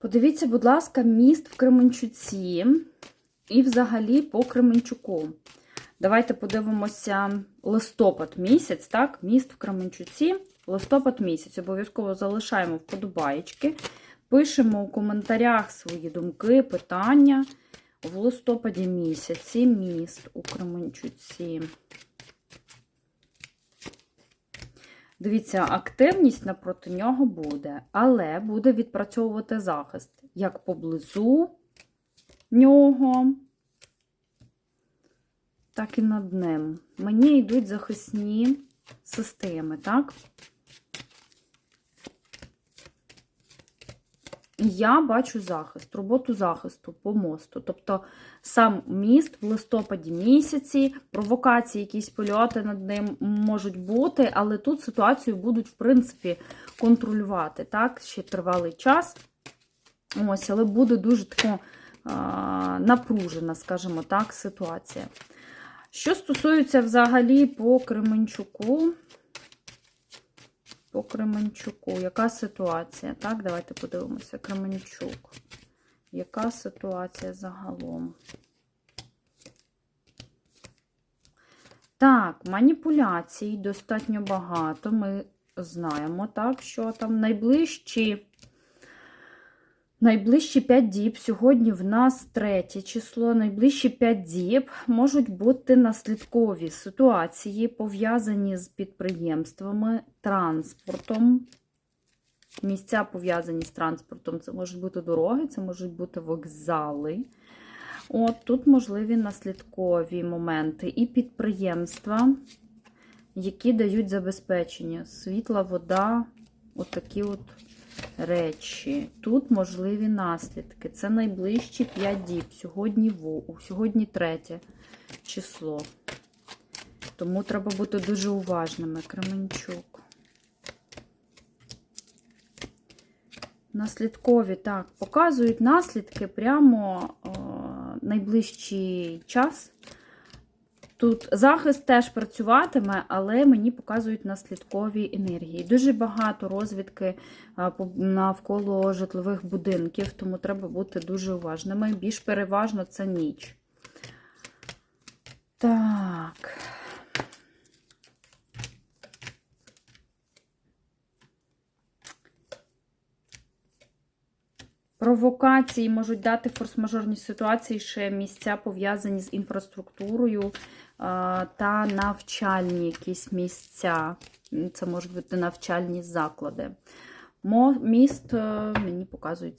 Подивіться, будь ласка, міст в Кременчуці і взагалі по Кременчуку. Давайте подивимося листопад місяць, так? Міст в Кременчуці, листопад місяць. Обов'язково залишаємо вподобаєчки. Пишемо у коментарях свої думки, питання. В листопаді місяці міст у Кременчуці. Дивіться, активність напроти нього буде, але буде відпрацьовувати захист як поблизу нього, так і над ним. Мені йдуть захисні системи, так? Я бачу захист, роботу захисту по мосту. Тобто сам міст в листопаді місяці, провокації, якісь польоти над ним можуть бути, але тут ситуацію будуть, в принципі, контролювати. Так, ще тривалий час. Ось, але буде дуже тако а, напружена, скажімо так, ситуація. Що стосується взагалі по Кременчуку, по Кременчуку, яка ситуація? Так, давайте подивимося. Кременчук. Яка ситуація загалом? Так, маніпуляцій достатньо багато. Ми знаємо, так, що там найближчі. Найближчі 5 діб, сьогодні в нас третє число, найближчі 5 діб можуть бути наслідкові ситуації, пов'язані з підприємствами, транспортом. Місця пов'язані з транспортом. Це можуть бути дороги, це можуть бути вокзали. От Тут можливі наслідкові моменти і підприємства, які дають забезпечення. Світла, вода, отакі от речі. Тут можливі наслідки. Це найближчі 5 діб. Сьогодні, сьогодні третє число. Тому треба бути дуже уважними. Кременчук. Наслідкові, так, показують наслідки прямо о, найближчий час. Тут захист теж працюватиме, але мені показують наслідкові енергії. Дуже багато розвідки навколо житлових будинків, тому треба бути дуже уважними. Більш переважно це ніч. Так. Провокації можуть дати форс-мажорні ситуації, ще місця пов'язані з інфраструктурою та навчальні якісь місця. Це можуть бути навчальні заклади. Міст е, мені показують